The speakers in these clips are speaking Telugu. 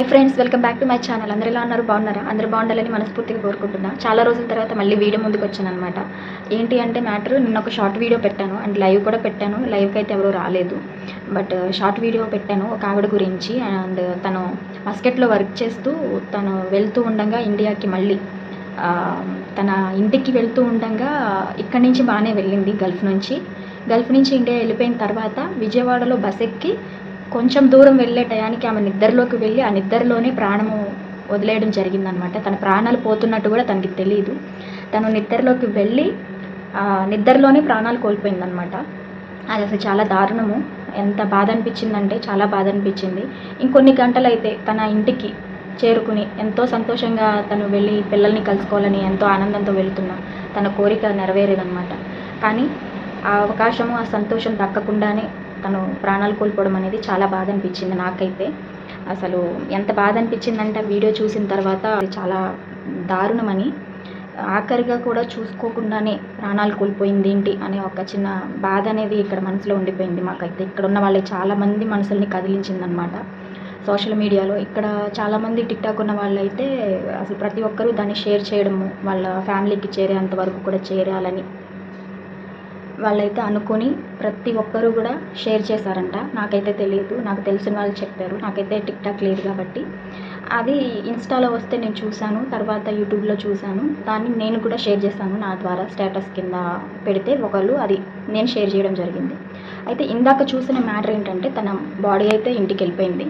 Hi friends welcome back to my channel అందరూ ఎలా ఉన్నారు? బాగున్నారా? అందరూ బాగుండాలని మనస్ఫూర్తిగా కోరుకుంటున్నా. చాలా రోజుల తర్వాత మళ్ళీ వీడియో ముందుకు వచ్చాను అనమాట ఏంటి అంటే మ్యాటర్ నిన్న ఒక షార్ట్ వీడియో పెట్టాను. అండ్ లైవ్ కూడా పెట్టాను. లైవ్కి అయితే ఎవరు రాలేదు. బట్ షార్ట్ వీడియో పెట్టాను ఒక ఆవిడ గురించి. అండ్ తను మస్కెట్లో వర్క్ చేస్తూ తను వెళ్తూ ఉండగా ఇండియాకి మళ్ళీ తన ఇంటికి వెళ్తూ ఉండగా ఇక్కడి నుంచి బాగానే వెళ్ళింది గల్ఫ్ నుంచి. గల్ఫ్ నుంచి ఇండియా వెళ్ళిపోయిన తర్వాత విజయవాడలో బస్ ఎక్కి కొంచెం దూరం వెళ్ళే టయానికి ఆమె నిద్రలోకి వెళ్ళి ఆ నిద్రలోనే ప్రాణము వదిలేయడం జరిగిందనమాట. తన ప్రాణాలు పోతున్నట్టు కూడా తనకి తెలియదు తను నిద్రలోకి వెళ్ళి ఆ, నిద్రలోనే ప్రాణాలు కోల్పోయిందనమాట. అది అసలు చాలా దారుణము. ఎంత బాధ అనిపించిందంటే చాలా బాధ అనిపించింది. ఇంకొన్ని గంటలు అయితే తన ఇంటికి చేరుకుని ఎంతో సంతోషంగా తను వెళ్ళి పిల్లల్ని కలుసుకోవాలని ఎంతో ఆనందంతో వెళుతున్న తన కోరిక నెరవేరేదనమాట. కానీ ఆ అవకాశము ఆ సంతోషం దక్కకుండానే తను ప్రాణాలు కోల్పోవడం అనేది చాలా బాధ అనిపించింది నాకైతే. అసలు ఎంత బాధ అనిపించిందంటే ఆ వీడియో చూసిన తర్వాత అది చాలా దారుణమని ఆఖరిగా కూడా చూసుకోకుండానే ప్రాణాలు కోల్పోయింది ఏంటి అనే ఒక చిన్న బాధ అనేది ఇక్కడ మనసులో ఉండిపోయింది మాకైతే. ఇక్కడ ఉన్న వాళ్ళే చాలామంది మనసుల్ని కదిలించిందనమాట సోషల్ మీడియాలో ఇక్కడ చాలామంది టిక్టాక్ ఉన్న వాళ్ళైతే అసలు ప్రతి ఒక్కరూ దాన్ని షేర్ చేయడము వాళ్ళ ఫ్యామిలీకి చేరేంత వరకు కూడా చేరాలని వాళ్ళైతే అనుకొని ప్రతి ఒక్కరూ కూడా షేర్ చేశారంట. నాకైతే తెలియదు నాకు తెలిసిన వాళ్ళు చెప్పారు. నాకైతే టిక్టాక్ లేదు కాబట్టి. అది ఇన్స్టాలో వస్తే నేను చూశాను. తర్వాత యూట్యూబ్లో చూశాను. దాన్ని నేను కూడా షేర్ చేశాను నా ద్వారా స్టేటస్ కింద పెడితే ఒకళ్ళు అది నేను షేర్ చేయడం జరిగింది. అయితే ఇందాక చూసిన మ్యాటర్ ఏంటంటే తన బాడీ అయితే ఇంటికి వెళ్ళిపోయింది.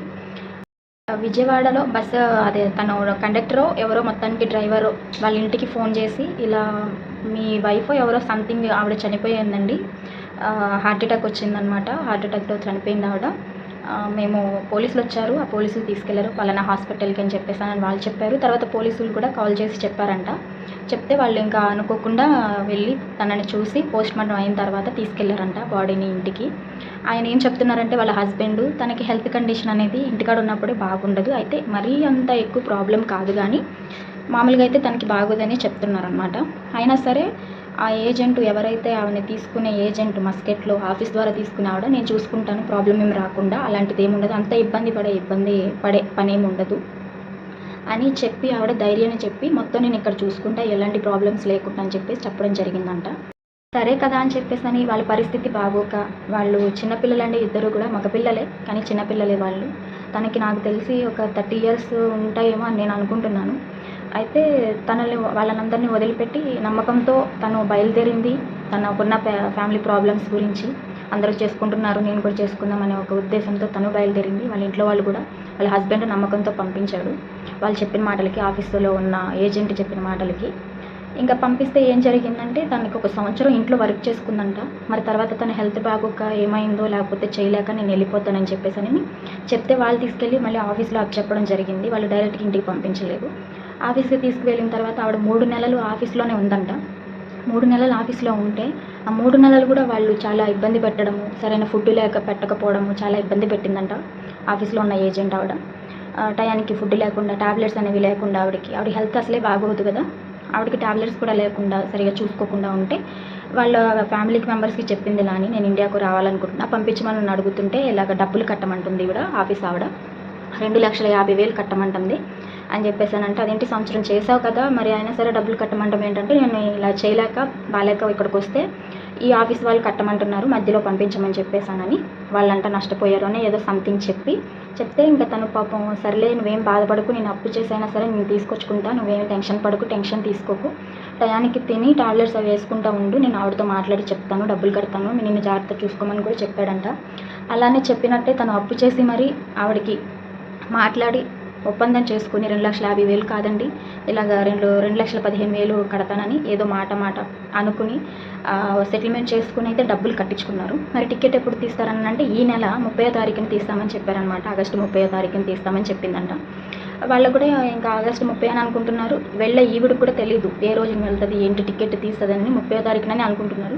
విజయవాడలో బస్సు అదే తను కండక్టరో ఎవరో మొత్తానికి డ్రైవరు వాళ్ళ ఇంటికి ఫోన్ చేసి ఇలా మీ వైఫ్ ఎవరో సంథింగ్ ఆవిడ చనిపోయిందండి హార్ట్ అటాక్ వచ్చిందనమాట హార్ట్ అటాక్తో చనిపోయింది ఆవిడ. మేము పోలీసులు వచ్చారు. ఆ పోలీసులు తీసుకెళ్ళారు. పలానా హాస్పిటల్కి అని చెప్పేసానని వాళ్ళు చెప్పారు. తర్వాత పోలీసులు కూడా కాల్ చేసి చెప్పారంట. చెప్తే వాళ్ళు ఇంకా అనుకోకుండా వెళ్ళి తనని చూసి పోస్ట్ మార్టం అయిన తర్వాత తీసుకెళ్ళారంట బాడీని ఇంటికి. ఆయన ఏం చెప్తున్నారంటే వాళ్ళ హస్బెండ్ తనకి హెల్త్ కండిషన్ అనేది ఇంటికాడ ఉన్నప్పుడే బాగుండదు. అయితే మరీ అంత ఎక్కువ ప్రాబ్లం కాదు కానీ మామూలుగా అయితే తనకి బాగోదని చెప్తున్నారనమాట అయినా సరే ఆ ఏజెంట్ ఎవరైతే ఆవిడని తీసుకునే ఏజెంట్ మస్కెట్లో ఆఫీస్ ద్వారా తీసుకునే ఆవిడ నేను చూసుకుంటాను ప్రాబ్లం ఏమి రాకుండా అలాంటిది ఏమి ఉండదు అంత ఇబ్బంది పడే ఇబ్బంది పడే పని ఏమి ఉండదు అని చెప్పి ఆవిడ ధైర్యాన్ని చెప్పి మొత్తం నేను ఇక్కడ చూసుకుంటా ఎలాంటి ప్రాబ్లమ్స్ లేకుండా అని చెప్పేసి చెప్పడం జరిగిందంట. సరే కదా అని చెప్పేసి అని వాళ్ళ పరిస్థితి బాగోక వాళ్ళు చిన్నపిల్లలండి ఇద్దరు కూడా మగపిల్లలే కానీ చిన్నపిల్లలే వాళ్ళు. తనకి నాకు తెలిసి ఒక థర్టీ ఇయర్స్ ఉంటాయేమో అని నేను అనుకుంటున్నాను. అయితే తనని వాళ్ళనందరినీ వదిలిపెట్టి నమ్మకంతో తను బయలుదేరింది. తనకున్న ఫ్యా- ఫ్యామిలీ ప్రాబ్లమ్స్ గురించి అందరూ చేసుకుంటున్నారు నేను కూడా చేసుకుందాం అనే ఒక ఉద్దేశంతో తను బయలుదేరింది. వాళ్ళ ఇంట్లో వాళ్ళు కూడా వాళ్ళ హస్బెండ్ నమ్మకంతో పంపించాడు వాళ్ళు చెప్పిన మాటలకి ఆఫీసులో ఉన్న ఏజెంట్ చెప్పిన మాటలకి. ఇంకా పంపిస్తే ఏం జరిగిందంటే తనకి ఒక సంవత్సరం ఇంట్లో వర్క్ చేసుకుందంట. మరి తర్వాత తన హెల్త్ బాగోక ఏమైందో లేకపోతే చేయలేక నేను వెళ్ళిపోతానని చెప్పేసి అని చెప్తే వాళ్ళు తీసుకెళ్ళి మళ్ళీ ఆఫీస్లో అప్ చెప్పడం జరిగింది. వాళ్ళు డైరెక్ట్గా ఇంటికి పంపించలేదు. ఆఫీస్కి తీసుకువెళ్ళిన తర్వాత ఆవిడ మూడు నెలలు ఆఫీస్లోనే ఉందంట. మూడు నెలలు ఆఫీస్లో ఉంటే ఆ మూడు నెలలు కూడా వాళ్ళు చాలా ఇబ్బంది పెట్టడము సరైన ఫుడ్ లేక పెట్టకపోవడము చాలా ఇబ్బంది పెట్టిందంట ఆఫీస్లో ఉన్న ఏజెంట్ ఆవిడ. టయానికి ఫుడ్ లేకుండా టాబ్లెట్స్ అనేవి లేకుండా ఆవిడకి ఆవిడ హెల్త్ అసలే బాగోదు కదా. ఆవిడకి టాబ్లెట్స్ కూడా లేకుండా సరిగా చూసుకోకుండా ఉంటే వాళ్ళ ఫ్యామిలీకి మెంబర్స్కి చెప్పింది ఇలా నేను ఇండియాకు రావాలనుకుంటున్నా పంపించమని నన్ను అడుగుతుంటే ఇలాగ డబ్బులు కట్టమంటుంది ఈవిడ ఆఫీస్ ఆవిడ. రెండు లక్షల యాభై వేలు కట్టమంటుంది. అని చెప్పేసానంటే అదేంటి సంవత్సరం చేసావు కదా మరి అయినా సరే డబ్బులు కట్టమంటాం ఏంటంటే నేను ఇలా చేయలేక బాగాలేక ఇక్కడికి వస్తే ఈ ఆఫీస్ వాళ్ళు కట్టమంటున్నారు మధ్యలో పంపించమని చెప్పేసానని వాళ్ళంట నష్టపోయారు అని ఏదో సంథింగ్ చెప్పి చెప్తే ఇంకా తను పాపం సర్లే నువ్వేం బాధపడకు నేను అప్పు చేసైనా సరే నేను తీసుకొచ్చుకుంటా నువ్వేం టెన్షన్ పడకు టెన్షన్ తీసుకోకు. టయానికి తిని టాబ్లెట్స్ అవి వేసుకుంటా ఉండు నేను ఆవిడతో మాట్లాడి చెప్తాను డబ్బులు కడతాను నిన్ను జాగ్రత్త చూసుకోమని కూడా చెప్పాడంట. అలానే చెప్పినట్టే తను అప్పు చేసి మరి ఆవిడకి మాట్లాడి ఒప్పందం చేసుకుని రెండు లక్షల యాభై వేలు కాదండి. ఇలాగ రెండు రెండు లక్షల పదిహేను వేలు కడతానని ఏదో మాట మాట అనుకుని సెటిల్మెంట్ చేసుకుని అయితే డబ్బులు కట్టించుకున్నారు. మరి టికెట్ ఎప్పుడు తీస్తారని అంటే ఈ నెల ముప్పై తారీఖున తీస్తామని చెప్పారనమాట ఆగస్టు ముప్పై తారీఖున తీస్తామని చెప్పిందంట. వాళ్ళు కూడా ఇంకా ఆగస్టు ముప్పై అని అనుకుంటున్నారు. వెళ్ళే ఈవిడికి కూడా తెలియదు ఏ రోజున వెళ్తుంది ఏంటి టికెట్ తీస్తుందని ముప్పై తారీఖునని అనుకుంటున్నారు.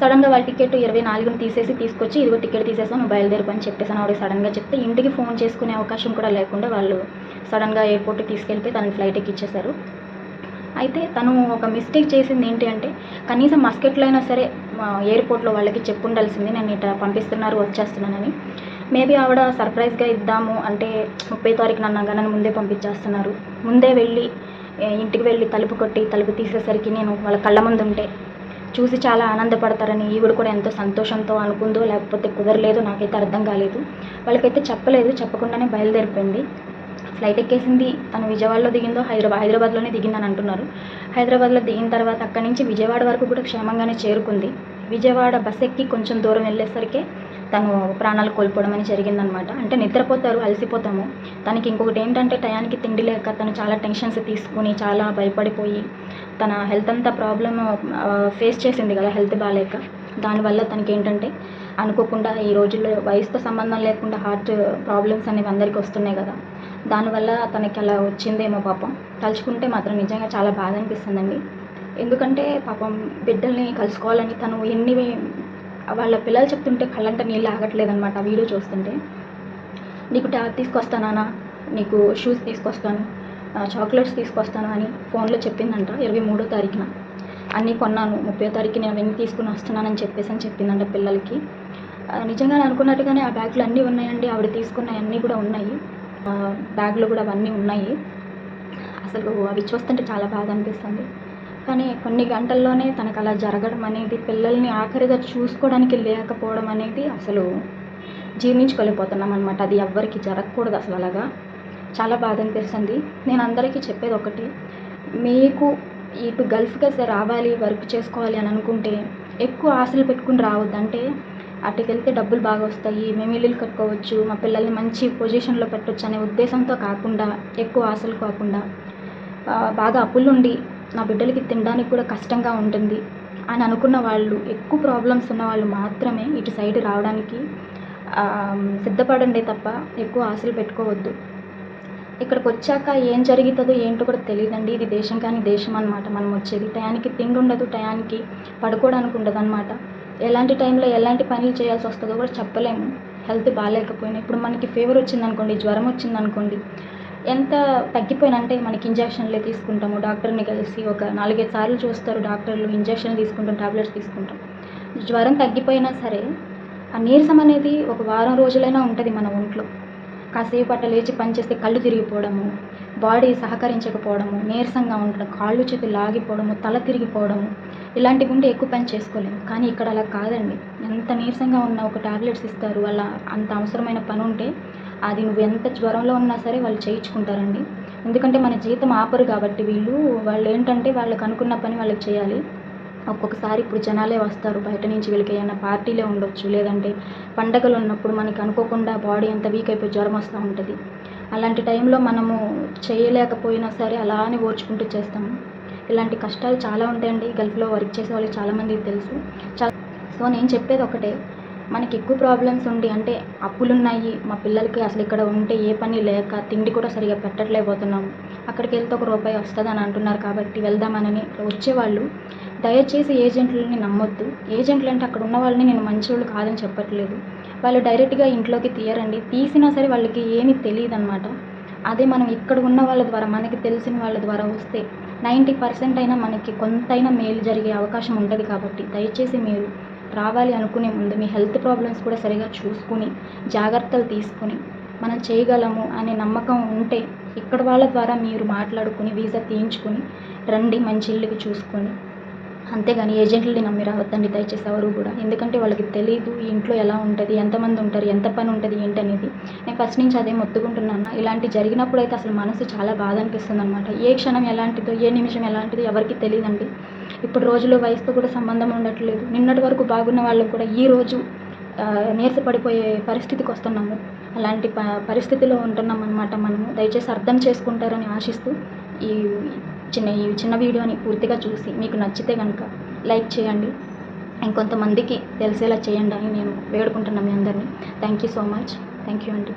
సడన్గా వాళ్ళ టికెట్ ఇరవై నాలుగుని తీసేసి తీసుకొచ్చి ఇదిగో టికెట్ తీసేసాను నువ్వు చెప్పేసి అని చెప్పేసాను ఆవిడ సడన్గా చెప్తే ఇంటికి ఫోన్ చేసుకునే అవకాశం కూడా లేకుండా వాళ్ళు సడన్గా ఎయిర్పోర్ట్కి తీసుకెళ్ళిపోయి తనని ఫ్లైట్ ఎక్కిచ్చేశారు అయితే తను ఒక మిస్టేక్ చేసింది ఏంటి అంటే కనీసం మస్కెట్లో అయినా సరే ఎయిర్పోర్ట్లో వాళ్ళకి చెప్పుండాల్సింది నేను ఇట్లా పంపిస్తున్నారు వచ్చేస్తున్నానని. మేబీ ఆవిడ సర్ప్రైజ్గా ఇద్దాము అంటే ముప్పై తారీఖు నన్ను గనని ముందే పంపించేస్తున్నారు. ముందే వెళ్ళి ఇంటికి వెళ్ళి తలుపు కొట్టి తలుపు తీసేసరికి నేను వాళ్ళ కళ్ళ ముందు ఉంటే చూసి చాలా ఆనందపడతారని ఈవిడ కూడా ఎంతో సంతోషంతో అనుకుందో లేకపోతే కుదరలేదు నాకైతే అర్థం కాలేదు. వాళ్ళకైతే చెప్పలేదు చెప్పకుండానే బయలుదేరిపోయింది. ఫ్లైట్ ఎక్కేసింది. తను విజయవాడలో దిగిందో హైదరాబాద్ హైదరాబాద్లోనే దిగిందని అంటున్నారు. హైదరాబాద్లో దిగిన తర్వాత అక్కడి నుంచి విజయవాడ వరకు కూడా క్షేమంగానే చేరుకుంది. విజయవాడ బస్ ఎక్కి కొంచెం దూరం వెళ్ళేసరికి తను ప్రాణాలు కోల్పోవడం అని జరిగిందనమాట అంటే నిద్రపోతారు అలసిపోతాము. తనకి ఇంకొకటి ఏంటంటే టయానికి తిండి లేక తను చాలా టెన్షన్స్ తీసుకుని చాలా భయపడిపోయి తన హెల్త్ అంతా ప్రాబ్లమ్ ఫేస్ చేసింది కదా హెల్త్ బాగాలేక. దానివల్ల తనకి ఏంటంటే అనుకోకుండా ఈ రోజుల్లో వయసుతో సంబంధం లేకుండా హార్ట్ ప్రాబ్లమ్స్ అనేవి అందరికీ వస్తున్నాయి కదా. దానివల్ల తనకి అలా వచ్చిందేమో పాపం. తలుచుకుంటే మాత్రం నిజంగా చాలా బాధ అనిపిస్తుందండి. ఎందుకంటే పాపం బిడ్డల్ని కలుసుకోవాలని తను ఎన్ని వాళ్ళ పిల్లలు చెప్తుంటే కళ్ళంట నీళ్ళు ఆగట్లేదనమాట వీడియో చూస్తుంటే. నీకు ట్యాబ్ తీసుకొస్తానా నీకు షూస్ తీసుకొస్తాను చాక్లెట్స్ తీసుకొస్తాను అని ఫోన్లో చెప్పిందంట ఇరవై మూడో తారీఖున. అన్నీ కొన్నాను. ముప్పై తారీఖు నేను అవన్నీ తీసుకుని వస్తున్నానని చెప్పేసి అని చెప్పిందంట పిల్లలకి. నిజంగా అనుకున్నట్టుగానే ఆ బ్యాగ్లు అన్నీ ఉన్నాయండి. ఆవిడ తీసుకున్న అన్నీ కూడా ఉన్నాయి. బ్యాగ్లు బ్యాగ్లో కూడా అవన్నీ ఉన్నాయి. అసలు అవి చూస్తుంటే చాలా బాధ అనిపిస్తుంది. కానీ కొన్ని గంటల్లోనే తనకు అలా జరగడం అనేది పిల్లల్ని ఆఖరిగా చూసుకోవడానికి లేకపోవడం అనేది అసలు జీర్ణించుకోలేకపోతున్నాం అనమాట అది ఎవ్వరికి జరగకూడదు అసలు అలాగా. చాలా బాధ అనిపిస్తుంది. నేను అందరికీ చెప్పేది ఒకటి. మీకు ఇటు గల్ఫ్కి అసలు రావాలి వర్క్ చేసుకోవాలి అని అనుకుంటే ఎక్కువ ఆశలు పెట్టుకుని రావద్దు. అంటే అటుకెళ్తే డబ్బులు బాగా వస్తాయి మేము ఇల్లులు కట్టుకోవచ్చు మా పిల్లల్ని మంచి పొజిషన్లో పెట్టవచ్చు అనే ఉద్దేశంతో కాకుండా ఎక్కువ ఆశలు కాకుండా బాగా అప్పులుండి నా బిడ్డలకి తినడానికి కూడా కష్టంగా ఉంటుంది అని అనుకున్న వాళ్ళు ఎక్కువ ప్రాబ్లమ్స్ ఉన్న వాళ్ళు మాత్రమే ఇటు సైడ్ రావడానికి సిద్ధపడండి తప్ప ఎక్కువ ఆశలు పెట్టుకోవద్దు. ఇక్కడికి వచ్చాక ఏం జరుగుతుందో ఏంటో కూడా తెలియదండి ఇది దేశం కానీ దేశం అనమాట మనం వచ్చేది టయానికి తిండి ఉండదు టయానికి పడుకోవడానికి ఉండదు అనమాట ఎలాంటి టైంలో ఎలాంటి పనులు చేయాల్సి వస్తుందో కూడా చెప్పలేము. హెల్త్ బాగాలేకపోయినా. ఇప్పుడు మనకి ఫీవర్ వచ్చిందనుకోండి జ్వరం వచ్చిందనుకోండి ఎంత తగ్గిపోయినంటే మనకి ఇంజక్షన్లే తీసుకుంటాము. డాక్టర్ని కలిసి ఒక నాలుగైదు సార్లు చూస్తారు డాక్టర్లు ఇంజక్షన్లు తీసుకుంటాం టాబ్లెట్స్ తీసుకుంటాం. జ్వరం తగ్గిపోయినా సరే ఆ నీరసం అనేది ఒక వారం రోజులైనా ఉంటుంది మన ఒంట్లో. కాసేపు అట్లా లేచి పనిచేస్తే కళ్ళు తిరిగిపోవడము బాడీ సహకరించకపోవడము నీరసంగా ఉండడం కాళ్ళు చేతులు లాగిపోవడము తల తిరిగిపోవడము ఇలాంటివి ఉంటే ఎక్కువ పని చేసుకోలేము. కానీ ఇక్కడ అలా కాదండి. ఎంత నీరసంగా ఉన్న ఒక టాబ్లెట్స్ ఇస్తారు వాళ్ళ అంత అవసరమైన పని ఉంటే అది నువ్వు ఎంత జ్వరంలో ఉన్నా సరే వాళ్ళు చేయించుకుంటారండి. ఎందుకంటే మన జీతం ఆపరు కాబట్టి వీళ్ళు వాళ్ళు ఏంటంటే వాళ్ళకి అనుకున్న పని వాళ్ళకి చేయాలి. ఒక్కొక్కసారి ఇప్పుడు జనాలే వస్తారు బయట నుంచి వీళ్ళకి ఏమైనా పార్టీలే ఉండొచ్చు లేదంటే పండగలు ఉన్నప్పుడు మనకి అనుకోకుండా బాడీ అంత వీక్ అయిపోయి జ్వరం వస్తూ ఉంటుంది. అలాంటి టైంలో మనము చేయలేకపోయినా సరే అలానే ఓర్చుకుంటూ చేస్తాము ఇలాంటి కష్టాలు చాలా ఉంటాయండి. గల్ఫ్లో వర్క్ చేసే వాళ్ళకి చాలామందికి తెలుసు. చా సో నేను చెప్పేది ఒకటే మనకి ఎక్కువ ప్రాబ్లమ్స్ ఉండి అంటే అప్పులు ఉన్నాయి మా పిల్లలకి అసలు ఇక్కడ ఉంటే ఏ పని లేక తిండి కూడా సరిగా పెట్టట్లేకపోతున్నాము. అక్కడికి వెళ్తే ఒక రూపాయి వస్తుంది అని అంటున్నారు కాబట్టి వెళ్దామనని వచ్చేవాళ్ళు. దయచేసి ఏజెంట్లని నమ్మొద్దు. ఏజెంట్లు అంటే అక్కడ ఉన్న వాళ్ళని నేను మంచోళ్ళు కాదని చెప్పట్లేదు. వాళ్ళు డైరెక్ట్గా ఇంట్లోకి తీయరండి. తీసినా సరే వాళ్ళకి ఏమీ తెలియదు అనమాట అదే మనం ఇక్కడ ఉన్న వాళ్ళ ద్వారా మనకి తెలిసిన వాళ్ళ ద్వారా వస్తే నైంటీ పర్సెంట్ అయినా మనకి కొంతైనా మేలు జరిగే అవకాశం ఉంటుంది కాబట్టి దయచేసి మీరు రావాలి అనుకునే ముందు మీ హెల్త్ ప్రాబ్లమ్స్ కూడా సరిగా చూసుకుని జాగ్రత్తలు తీసుకుని మనం చేయగలము అనే నమ్మకం ఉంటే ఇక్కడ వాళ్ళ ద్వారా మీరు మాట్లాడుకుని వీసా తీయించుకుని రండి మంచి ఇల్లుకి చూసుకొని. అంతేగాని ఏజెంట్లని నమ్మి రావద్దండి దయచేసి ఎవరు కూడా. ఎందుకంటే వాళ్ళకి తెలియదు ఇంట్లో ఎలా ఉంటుంది ఎంతమంది ఉంటారు ఎంత పని ఉంటుంది ఏంటి అనేది నేను ఫస్ట్ నుంచి అదే మొత్తుకుంటున్నాను. ఇలాంటి జరిగినప్పుడు అయితే అసలు మనసు చాలా బాధ అనిపిస్తుంది అనమాట ఏ క్షణం ఎలాంటిదో ఏ నిమిషం ఎలాంటిదో ఎవరికి తెలియదండి. ఇప్పుడు రోజులు వయసుతో కూడా సంబంధం ఉండట్లేదు. నిన్నటి వరకు బాగున్న వాళ్ళకు కూడా ఈ రోజు నీరసపడిపోయే పరిస్థితికి వస్తున్నాము. అలాంటి ప పరిస్థితిలో ఉంటున్నాం అనమాట మనము. దయచేసి అర్థం చేసుకుంటారని ఆశిస్తూ ఈ చిన్న ఈ చిన్న వీడియోని పూర్తిగా చూసి మీకు నచ్చితే కనుక లైక్ చేయండి. ఇంకొంతమందికి తెలిసేలా చేయండి అని నేను వేడుకుంటున్నాను మీ అందరినీ. Thank you so much thank you అండి.